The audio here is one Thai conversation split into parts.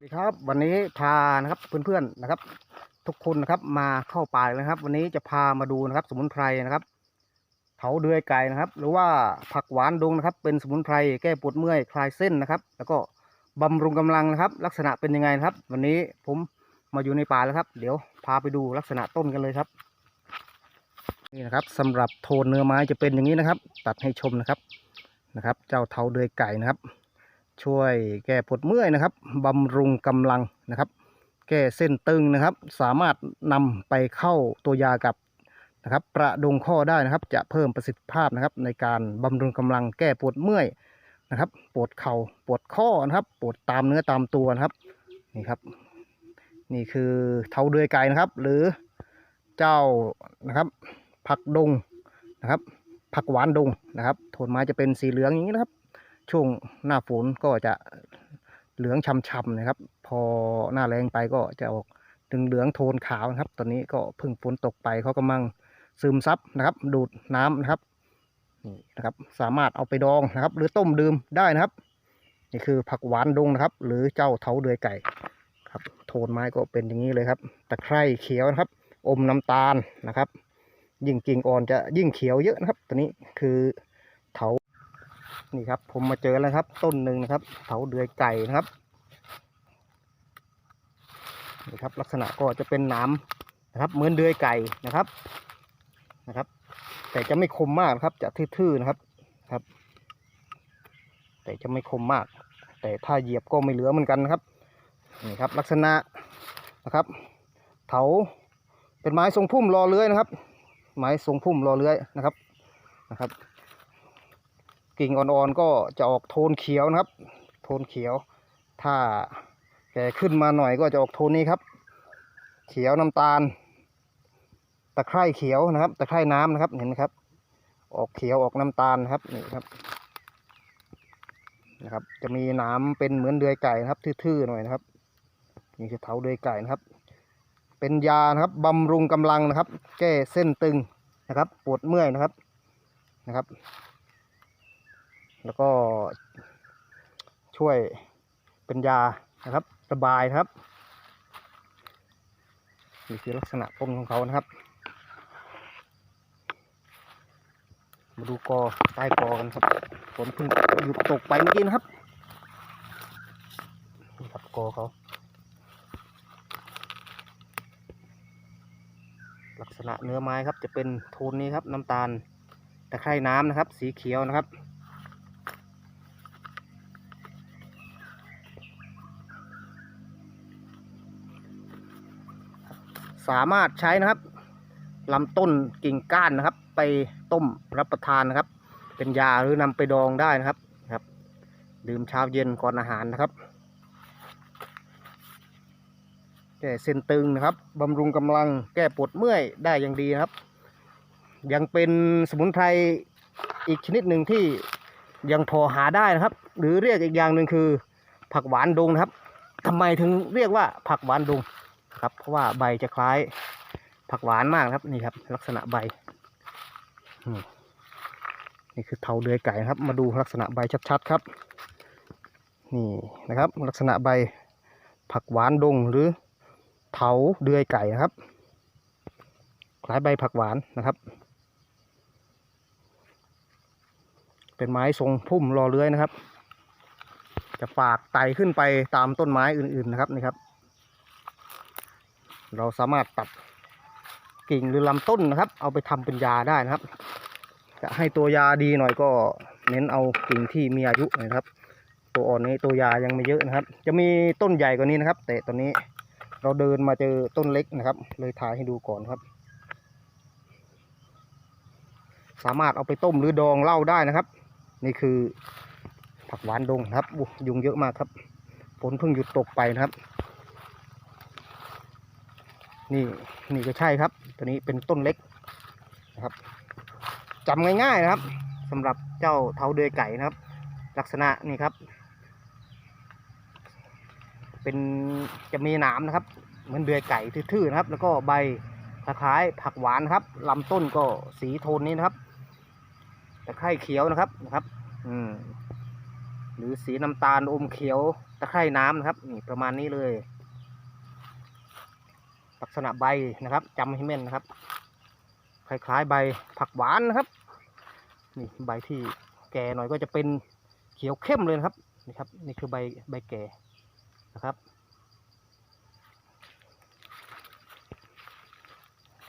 สวัสดีครับวันนี้พานะครับเพื่อนๆนะครับ ทุกคนนะครับมาเข้าป่าเลยนะครับ วันนี้จะพามาดูนะครับ สมุนไพรนะครับเถาเดือยไก่นะครับ หรือว่าผักหวานดงนะครับ เป็นสมุนไพรแก้ปวดเมื่อยคลายเส้นนะครับ แล้วก็บำรุงกำลังนะครับ ลักษณะเป็นยังไงนะครับ วันนี้ผมมาอยู่ในป่าแล้วครับ เดี๋ยวพาไปดูลักษณะต้นกันเลยครับ นี่นะครับสำหรับโทนเนื้อไม้จะเป็นอย่างนี้นะครับ ตัดให้ชมนะครับนะครับ เจ้าเถาเดือยไก่นะครับ ช่วยแก้ปวดเมื่อยนะครับบำรุงกำลังนะครับ แก้เส้นตึงนะครับ สามารถนำไปเข้าตัวยากับนะครับ ประดงข้อได้นะครับ จะเพิ่มประสิทธิภาพนะครับ ในการบำรุงกำลังแก้ปวดเมื่อยนะครับ ปวดเข่าปวดข้อนะครับ ปวดตามเนื้อตามตัวนะครับนี่ครับ นี่คือเทาเดือยไก่นะครับ หรือเจ้านะครับ ผักดงนะครับ ผักหวานดงนะครับโทนไม้จะเป็นสีเหลืองอย่างนี้นะครับ ช่วงหน้าฝนก็จะเหลืองช่ำๆนะครับ พอหน้าแรงไปก็จะออกดึงเหลืองโทนขาวนะครับ ตอนนี้ก็เพิ่งฝนตกไปเขากำลังซึมซับนะครับ ดูดน้ำนะครับนี่นะครับ สามารถเอาไปดองนะครับ หรือต้มดื่มได้นะครับ นี่คือผักหวานดงนะครับ หรือเจ้าเถาเดือยไก่ครับ โทนไม้ก็เป็นอย่างนี้เลยครับตะไคร่เขียวนะครับ อมน้ำตาลนะครับ ยิ่งกิ่งอ่อนจะยิ่งเขียวเยอะนะครับ ตัวนี้คือเถา นี่ครับ ผมมาเจอแล้วครับ ต้นหนึ่งนะครับเถาเดือยไก่นะครับนี่ครับ ลักษณะก็จะเป็นหน้ำนะครับเหมือนเดือยไก่นะครับนะครับ แต่จะไม่คมมากครับ จะทื่อๆนะครับครับ แต่จะไม่คมมาก แต่ถ้าเหยียบก็ไม่เหลือเหมือนกันนะครับนี่ครับ ลักษณะนะครับ เถาเป็นไม้ทรงพุ่มรอเลื้อยนะครับ ไม้ทรงพุ่มรอเลื้อยนะครับนะครับ กิ่งอ่อนๆก็จะออกโทนเขียวนะครับ โทนเขียว ถ้าแก่ขึ้นมาหน่อยก็จะออกโทนนี้ครับ เขียวน้ำตาล ตะไคร่เขียวนะครับ ตะไคร่น้ำนะครับเห็นไหมครับ ออกเขียวออกน้ำตาลครับนี่ครับนะครับ จะมีหน้ำเป็นเหมือนเดือยไก่นะครับ ทื่อๆหน่อยนะครับนี่คือเถาเดือยไก่นะครับ เป็นยานะครับบำรุงกำลังนะครับ แก้เส้นตึงนะครับ ปวดเมื่อยนะครับนะครับ แล้วก็ช่วยเป็นยานะครับระบายนะครับนี่คือลักษณะต้นของเขานะครับ มาดูกอใต้กอกันครับฝนเพิ่งหยุดตกไปเมื่อกี้นะครับนี่ครับกอเขาลักษณะเนื้อไม้ครับจะเป็นโทนนี้ครับน้ำตาลตะไคร่น้ำนะครับ สีเขียวนะครับ สามารถใช้นะครับลำต้นกิ่งก้านนะครับ ไปต้มรับประทานนะครับ เป็นยาหรือนำไปดองได้นะครับครับ ดื่มเช้าเย็นก่อนอาหารนะครับแก้เส้นตึงนะครับบำรุงกำลังแก้ปวดเมื่อยได้อย่างดีนะครับ ยังเป็นสมุนไพรอีกชนิดหนึ่งที่ยังพอหาได้นะครับ หรือเรียกอีกอย่างหนึ่งคือผักหวานดงนะครับทำไมถึงเรียกว่าผักหวานดง ครับเพราะว่าใบจะคล้ายผักหวานมากครับนี่ครับ ลักษณะใบนี่คือเถาเดือยไก่ครับ มาดูลักษณะใบชัดๆครับ นี่นะครับ ลักษณะใบผักหวานดงหรือเถาเดือยไก่นะครับ คล้ายใบผักหวานนะครับ เป็นไม้ทรงพุ่มรอเลื้อยนะครับ จะฝากไต่ขึ้นไปตามต้นไม้อื่นๆนะครับนี่ครับ เราสามารถตัดกิ่งหรือลำต้นนะครับ เอาไปทำเป็นยาได้นะครับ จะให้ตัวยาดีหน่อยก็เน้นเอากิ่งที่มีอายุนะครับ ตัวอ่อนนี้ตัวยายังไม่เยอะนะครับ จะมีต้นใหญ่กว่านี้นะครับ แต่ตอนนี้เราเดินมาเจอต้นเล็กนะครับ เลยถ่ายให้ดูก่อนครับ สามารถเอาไปต้มหรือดองเหล้าได้นะครับ นี่คือผักหวานดงนครับยุงเยอะมากครับฝนเพิ่งหยุดตกไปนะครับ นี่นี่ก็ใช่ครับ ตัวนี้เป็นต้นเล็กนะครับจำง่ายๆนะครับสำหรับเจ้าเทาเดือยไก่นะครับ ลักษณะนี่ครับ เป็นจะมีหนามนะครับ เหมือนเดือยไก่ทื่อๆนะครับ แล้วก็ใบคล้ายผักหวานครับลำต้นก็สีโทนนี้นะครับตะไคร่เขียวนะครับนะครับ อืมหรือสีน้ำตาลอมเขียวตะไคร่น้ำนะครับ นี่ประมาณนี้เลย ลักษณะใบนะครับจำให้แม่นนะครับ คล้ายๆใบผักหวานนะครับ นี่ใบที่แก่หน่อยก็จะเป็นเขียวเข้มเลยนะครับนี่ครับนี่คือใบใบแก่นะครับ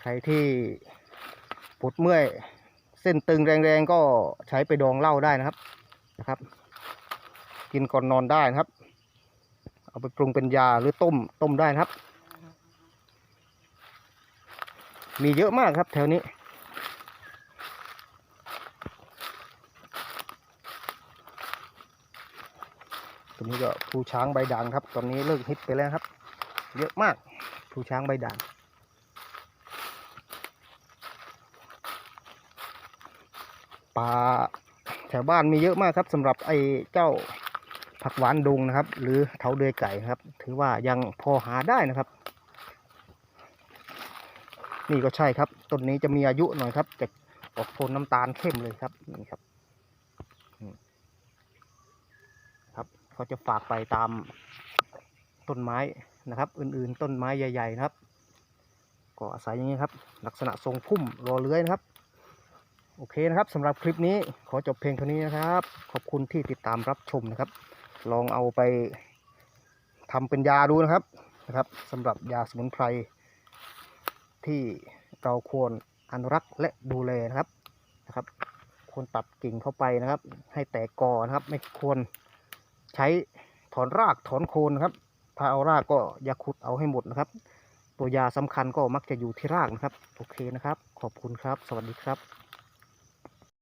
ใครที่ปวดเมื่อยเส้นตึงแรงๆก็ใช้ไปดองเหล้าได้นะครับนะครับ กินก่อนนอนได้นะครับ เอาไปปรุงเป็นยาหรือต้มต้มได้นะครับ มีเยอะมากครับแถวนี้ตัวนี้ก็ภูช้างใบด่างครับ ตอนนี้เลิกฮิตไปแล้วครับ เยอะมากภูช้างใบด่างป่าแถวบ้านมีเยอะมากครับสำหรับไอ้เจ้าผักหวานดงนะครับ หรือเถาเดือยไก่ครับ ถือว่ายังพอหาได้นะครับ นี่ก็ใช่ครับต้นนี้จะมีอายุหน่อยครับจะออกโทนน้ำตาลเข้มเลยครับนี่ครับครับเขาจะฝากไปตามต้นไม้นะครับ อื่นๆต้นไม้ใหญ่ ๆ นะครับ ก็อาศัยอย่างนี้ครับ ลักษณะทรงพุ่มรอเลื้อยนะครับโอเคนะครับสำหรับคลิปนี้ขอจบเพลงเท่านี้นะครับ ขอบคุณที่ติดตามรับชมนะครับ ลองเอาไปทำเป็นยาดูนะครับนะครับสำหรับยาสมุนไพร ที่เราควรอนุรักษ์และดูแลนะครับนะครับ ควรตัดกิ่งเข้าไปนะครับ ให้แตกกอนะครับ ไม่ควรใช้ถอนรากถอนโคนนะครับ ถ้าเอารากก็อย่าขุดเอาให้หมดนะครับ ตัวยาสำคัญก็มักจะอยู่ที่รากนะครับ โอเคนะครับ ขอบคุณครับ สวัสดีครับ